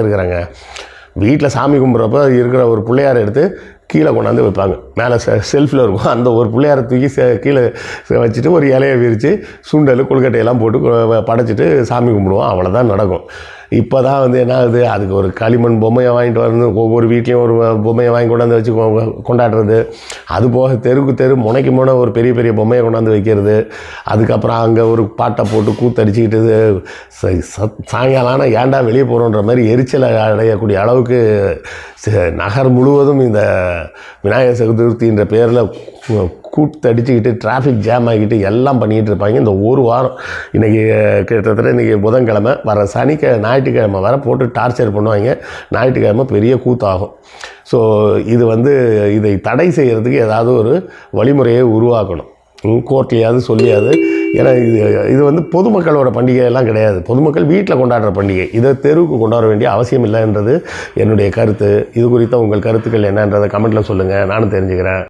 இருக்கிறாங்க. வீட்டில் சாமி கும்பிட்றப்ப இருக்கிற ஒரு பிள்ளையாரை எடுத்து கீழே கொண்டாந்து வைப்பாங்க. மேலே செ செல்ஃபில் இருக்கும். அந்த ஒரு பிள்ளையாரை தூக்கி கீழே வச்சுட்டு ஒரு இலையை விரித்து சுண்டல் கொழுக்கட்டையெல்லாம் போட்டு படைச்சிட்டு சாமி கும்பிடுவோம். அவ்வளோதான் நடக்கும். இப்போ தான் வந்து என்ன ஆகுது? அதுக்கு ஒரு களிமண் பொம்மையை வாங்கிட்டு வந்து ஒவ்வொரு வீட்லேயும் ஒரு பொம்மையை வாங்கி கொண்டாந்து வச்சு கொண்டாடுறது. அது போக தெருக்கு தெரு முனைக்கு முனை ஒரு பெரிய பெரிய பொம்மையை கொண்டாந்து வைக்கிறது. அதுக்கப்புறம் அங்கே ஒரு பாட்டை போட்டு கூத்தடிச்சிக்கிட்டு ச- ச- சாயங்காலம் ஆனால் ஏன்டா வெளியே போகிறோன்ற மாதிரி எரிச்சலை அடையக்கூடிய அளவுக்கு நகர் முழுவதும் இந்த விநாயகர் சதுர்த்தின்ற பேரில் கூத்தடிச்சுக்கிட்டு டிராஃபிக் ஜாம் ஆகிக்கிட்டு எல்லாம் பண்ணிக்கிட்டு இருப்பாங்க. இந்த ஒரு வாரம் இன்றைக்கி கிட்டத்தட்ட இன்றைக்கி புதன்கிழமை வர சனிக்க ஞாயிற்றுக்கிழமை வர போட்டு டார்ச்சர் பண்ணுவாங்க. ஞாயிற்றுக்கிழமை பெரிய கூத்தாகும். ஸோ இது வந்து இதை தடை செய்கிறதுக்கு ஏதாவது ஒரு வழிமுறையை உருவாக்கணும். கோர்ட்லையாவது சொல்லியாவது ஏன்னா இது இது வந்து பொதுமக்களோட பண்டிகையெல்லாம் கிடையாது. பொதுமக்கள் வீட்டில் கொண்டாடுற பண்டிகை. இதை தெருவுக்கு கொண்டாட வேண்டிய அவசியம் இல்லைன்றது என்னுடைய கருத்து. இது குறித்த உங்கள் கருத்துக்கள் என்னன்றதை கமெண்ட்டில் சொல்லுங்கள் நானும் தெரிஞ்சுக்கிறேன்.